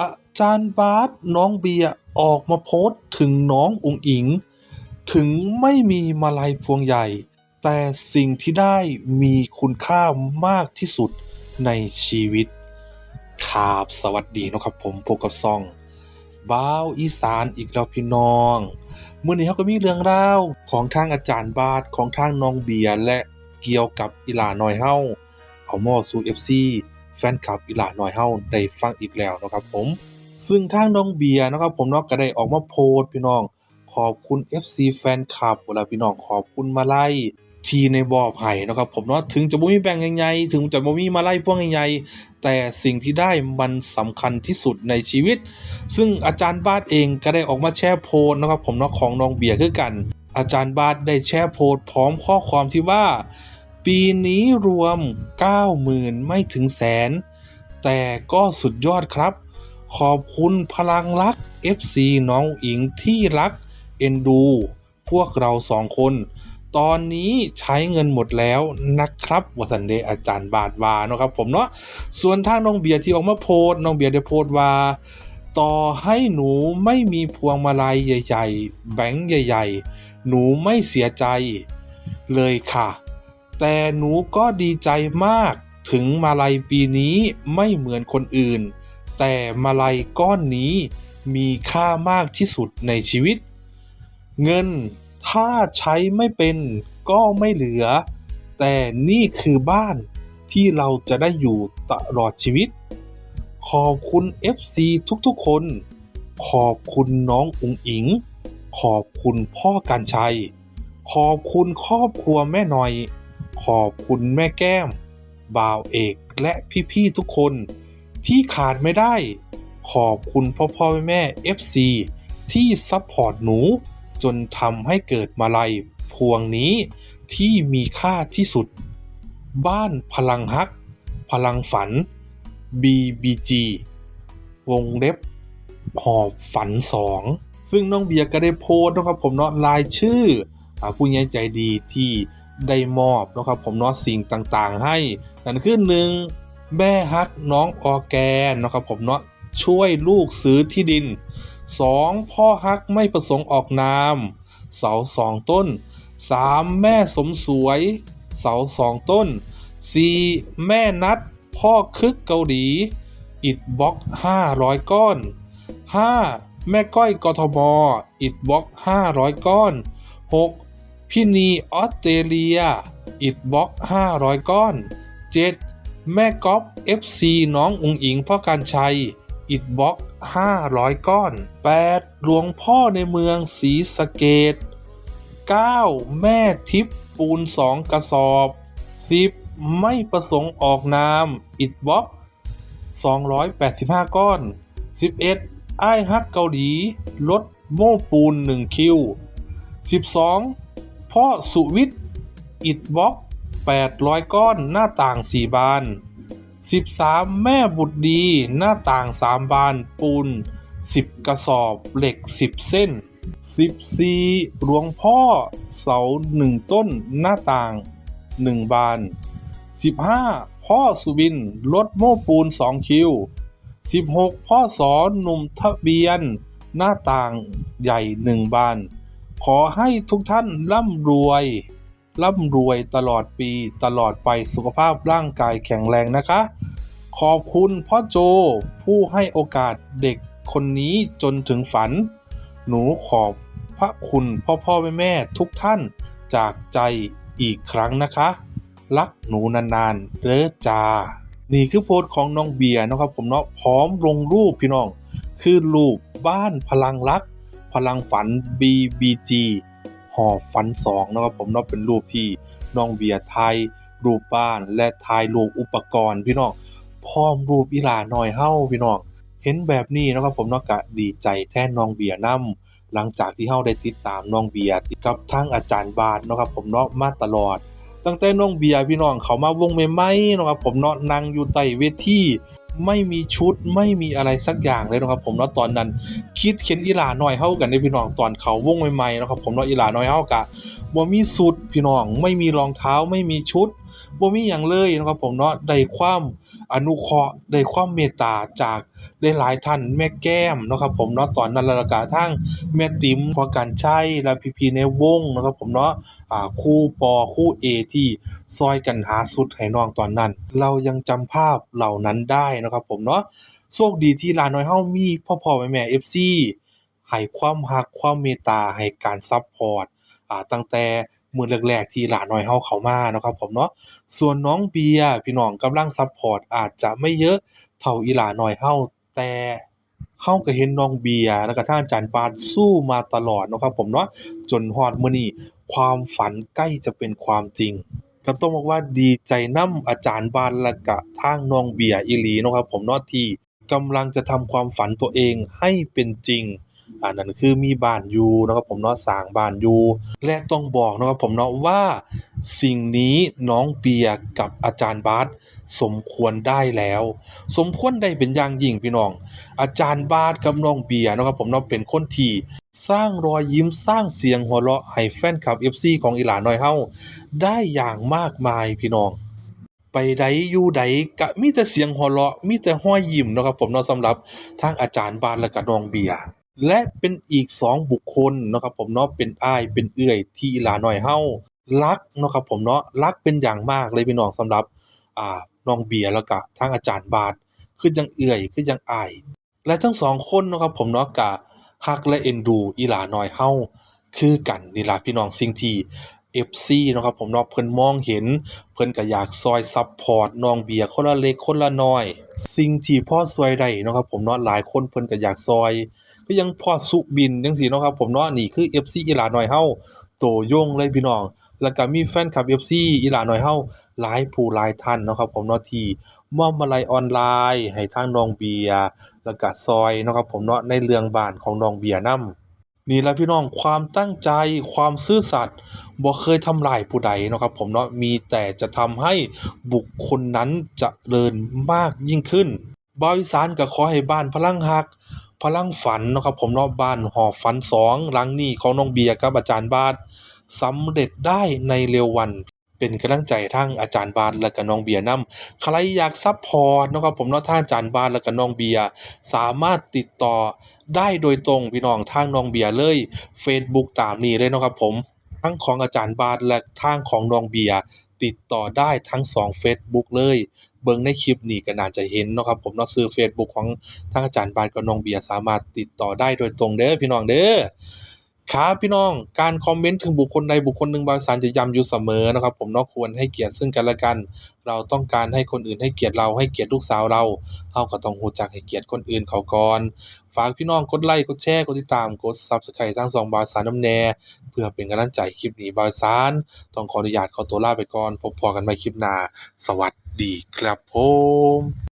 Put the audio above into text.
อาจารย์บาสน้องเบียร์ออกมาโพสต์ถึงน้องอุ๋งอิง ถึงไม่มีมาลัยพวงใหญ่ แต่สิ่งที่ได้มีคุณค่ามากที่สุดในชีวิตครับสวัสดีนะครับผมพบกับซองบ้าวอีสานอีกแล้วพี่น้องเมื่อนี้เขาก็มีเรื่องราของทางอาจารย์บาสของทางน้องเบียร์และเกี่ยวกับอีหลาน้อยเฮาเอามอสู่ FC แฟนคลับอีหลาหน้อยเฮาได้ฟังอีกแล้วนะครับผมซึ่งทางน้องเบียร์นะครับผมเนาะก็ได้ออกมาโพสต์พี่น้อง ขอบคุณ FC แฟนคลับเวลาพี่น้องขอบคุณมาไลัยที่ในบ่อไผ่นะครับผมเนาะถึงจะบ่มีแบ่งใหญ่ๆถึงจะบ่มีมาไลัยพวงใหญ่ๆแต่สิ่งที่ได้มันสำคัญที่สุดในชีวิต ซึ่งอาจารย์บาสเองก็ได้ออกมาแชร์โพสต์นะครับผมเนาะของน้องเบียร์คือกัน อาจารย์บาสได้แชร์โพสต์พร้อมข้อความที่ว่า ปีนี้รวม 90,000 ไม่ถึงแสน แต่ก็สุดยอดครับ ขอบคุณพลังรัก FC น้องอิงที่รัก เอ็นดู พวกเราสองคน ตอนนี้ใช้เงินหมดแล้วนะครับวสันเดอาจารย์บาทวานะครับผมเนาะส่วนทางน้องเบียร์ที่ออกมาโพสน้องเบียร์ได้โพสต์ว่าต่อให้หนูไม่มีพวงมาลัยใหญ่ ๆ แบงค์ใหญ่ ๆ หนูไม่เสียใจเลยค่ะ แต่หนูก็ดีใจมาก ถึงมาลัยปีนี้ไม่เหมือนคนอื่น แต่มาลัยก้อนนี้มีค่ามากที่สุดในชีวิต เงินถ้าใช้ไม่เป็นก็ไม่เหลือ แต่นี่คือบ้านที่เราจะได้อยู่ตลอดชีวิต ขอบคุณ FC ทุกๆคน ขอบคุณน้องอุ๋งอิง ขอบคุณพ่อการชัย ขอบคุณครอบครัวแม่หน่อย ขอบคุณแม่แก้ม บ่าวเอกและพี่ๆทุกคน ที่ขาดไม่ได้ ขอบคุณพ่อพ่อแม่แม่ FC ที่ซัพพอร์ตหนู จนทำให้เกิดมาลัยพวงนี้ที่มีค่าที่สุด บ้านพลังฮัก พลังฝัน BBG วงเล็บหอบฝันสองซึ่งน้องเบียร์ก็ได้โพสต์นะครับผมเนาะรายชื่อผู้ใหญ่ใจดีที่ ได้มอบนะครับผมเนาะสิ่งต่างๆ ให้นั่นคือหนึ่งแม่ฮักน้องออแกนนะครับผมเนาะช่วยลูกซื้อที่ดิน 2. พ่อฮักไม่ประสงค์ออกนามเสาสองต้น 3. แม่สมสวย เสาสองต้น 4. แม่นัด พ่อคึกเกาหลีอิดบล็อก500 ก้อน 5. แม่ก้อยกทมอิดบล็อก 500 ก้อน 6. พี่นีออสเตรเลีย อิดบล็อก 500 ก้อน 7. แม่ก๊อฟ FC น้องอุงอิงพ่อการชัย อิดบล็อก 500 ก้อน 8. หลวงพ่อในเมืองศรีสะเกด 9. แม่ทิพย์ปูน 2 กระสอบ 10. ไม่ประสงค์ออกนาม อิดบล็อก 285 ก้อน 11. ไอ้ายฮักเกาหลี ลดโม่ปูน 1 คิว 12. พ่อสุวิทย์อิดบล็อก 800 ก้อนหน้าต่าง 4 บาน 13. แม่บุตรดีหน้าต่าง 3 บานปูน 10 กระสอบเหล็ก 10 เส้น 14. หลวงพ่อเสา 1 ต้นหน้าต่าง 1 บาน 15. พ่อสุบินรถโม้ปูน 2 คิว 16. พ่อสอนหนุ่มทะเบียน หน้าต่างใหญ่ 1 บาน ขอให้ทุกท่านร่ำรวย ร่ำรวยตลอดปีตลอดไปสุขภาพร่างกายแข็งแรงนะคะ ขอบคุณพ่อโจผู้ให้โอกาสเด็กคนนี้จนถึงฝัน หนูขอบพระคุณพ่อพ่อแม่แม่ทุกท่านจากใจอีกครั้งนะคะ รักหนูนานๆเด้อจานี่คือโพสต์ของน้องเบียร์นะครับผมเนาะพร้อมลงรูปพี่น้อง คือรูปบ้านพลังรัก พลังฝัน BBG หอบฝันสองนะครับผมนาะเป็นรูปที่น้องเบียร์ไทยรูปบ้านและทายรูปอุปกรณ์พี่น้องพร้อมรูปอีหลาหน้อยเฮ้าพี่น้องเห็นแบบนี้นะครับผมนาะก็ดีใจแทนน้องเบียร์นํหลังจากที่เฮาได้ติดตามน้องเบียร์กับทางอาจารย์บาทนะครับผมเนาะมาตลอด ตั้งแต่น้องเบียร์พี่น้องเขามาวงใหม่ๆนะครับผมเนาะนั่งอยู่ใต้เวที ไม่มีชุดไม่มีอะไรสักอย่างเลยนะครับผมเนาะตอนนั้น คิดเข็นอีหลาน้อยเฮากันเด้อพี่น้องตอนเขาวงใหม่ๆนะครับผมเนาะอีหลาน้อยเฮากะบ่มีสุดพี่น้องไม่มีรองเท้าไม่มีชุดบ่มีหยังเลยนะครับผมเนาะได้ความอนุเคราะห์ได้ความเมตตาจากหลายๆท่านแม่แก้มนะครับผมเนาะตอนนั้นแล้วก็ทางแม่ติ๋มพอการใช้และพี่ๆในวงนะครับผมเนาะอ่าครูปอครูเอที่ซอยกันหาสุดให้น้องตอนนั้น เรายังจำภาพเหล่านั้นได้นะครับผมเนาะโชคดีที่หลาน้อยเฮามีพ่อๆแม่ๆ FC ให้ความรักความเมตตาให้การซัปพอร์ตอ่าตั้งแต่มือแรกๆที่หลาน้อยเฮาเข้ามาเนาะครับผมเนาะส่วนน้องเบียร์พี่น้องกำลังซัปพอร์ตอาจจะไม่เยอะเท่าอีหลาน้อยเฮาแต่เฮาก็เห็นน้องเบียร์แล้วก็ท่างอาจารย์ปานสู้มาตลอดเนาะครับผมเนาะจนฮอดมื้อนี้ความฝันใกล้จะเป็นความจริง ก็ต้องบอกว่าดีใจนำอาจารย์บานละก็ทางน้องเบียร์อีหลีเนาะครับผมเนาะที่กำลังจะทำความฝันตัวเองให้เป็นจริงอันนั้นคือมีบ้านอยู่นะครับผมเนาะสร้างบ้านอยู่และต้องบอกนะครับผมเนาะว่า สิ่งนี้น้องเบียร์กับอาจารย์บาสสมควรได้แล้ว สมควรได้เป็นอย่างยิ่งพี่น้อง อาจารย์บาสกับน้องเบียร์นะครับผมเนาะเป็นคนที่ สร้างรอยยิ้มสร้างเสียงหัวเราะให้แฟนคลับ FC ของอีหลาน้อยเฮาได้อย่างมากมายพี่น้อง ไปใดอยู่ใดก็มีแต่เสียงหัวเราะมีแต่รอยยิ้มนะครับผมเนาะสำหรับทางอาจารย์บานและก็น้องเบียร์และเป็นอีก2บุคคลนะครับผมเนาะเป็นอ้ายเป็นเอื้อยที่อีหลาน้อยเฮารักนะครับผมเนาะรักเป็นอย่างมากเลยพี่น้องสำหรับอ่าน้องเบียร์แล้วก็ทางอาจารย์บาทคือจังเอื้อยคือจังอาย และทั้งสองคนนะครับผมเนาะก็ ฮักและเอ็นดูอีหลาน้อยเฮาคือกันนี่ล่ะพี่น้องสิ่งที่ FC เนะครับผมเนาะเพิ่นมองเห็น เพิ่นก็อยากซอยซัปพอร์ตน้องเบียร์คนละเล็กคนละน้อย สิ่งที่พ่อซอยได้นะครับผมเนาะหลายคนเพิ่นก็อยากซอย ก็ยังพ่อสุบินจังซี่นะครับผมเนาะนี่คือ FC อีหลาน้อยเฮาโตโยงเลยพี่น้อง แล้วก็มีแฟนคลับ FC อีหลาน้อยเฮาหลายผู้หลายท่านนะครับผมเนาะที่ มอบมาลัยออนไลน์ ให้ทางน้องเบียร์แล้วก็ซอยเนาะครับผมเนาะในเรื่องบ้านของน้องเบียร์นำนี่แหละพี่น้องความตั้งใจความซื่อสัตย์บ่เคยทำลายผู้ใดเนาะครับผมเนาะมีแต่จะทำให้บุคคลนั้นจเจริญมากยิ่งขึ้นบ่าวอีสานก็ขอให้บ้านพลังฮัก พลังฝันเนาะครับผมเนาะบ้านหอบฝันสองหลังนี้ของน้องเบียร์กับอาจารย์บาทสำเร็จได้ในเร็ววัน เป็นกำลังใจทั้งอาจารย์บาทและก็น้องเบียร์นํใครอยากซัปพอร์ตนะครับผมเนาะทางอาจารย์บาทและก็น้องเบียร์สามารถติดต่อได้โดยตรงพี่น้องทางน้องเบียร์เลย Facebook ตามนี้เลยนะครับผมทั้งของอาจารย์บาทและทางของน้องเบียร์ติดต่อได้ทั้งสองเฟซบุ๊กเลย เบิ่งในคลิปนี้ก็น่าจะเห็นเนาะครับผมเนาะชื่อเฟซบุ๊กของทางอาจารย์บาทกับน้องเบียร์สามารถติดต่อได้โดยตรงเด้อพี่น้องเด้อ ครับพี่น้องการคอมเมนต์ถึงบุคคลใดบุคคลหนึ่งบางสารจะย้ำอยู่เสมอนะครับ ผมนาะควรให้เกียรติซึ่งกันและกัน เราต้องการให้คนอื่นให้เกียรติเราให้เกียรติลูกสาวเราเฮาก็ต้องรู้จักให้เกียรติคนอื่นเขาก่อนฝากพี่น้องกดไลค์กดแชร์กดติดตามกด Subscribe ทั้งสองบาสารน้ำแน่เพื่อเป็นกำลังใจคลิปนี้บาสารต้องขออนุญาตขอตัวลาไปก่อนพบพอกันใหม่คลิปหน้าสวัสดีครับผม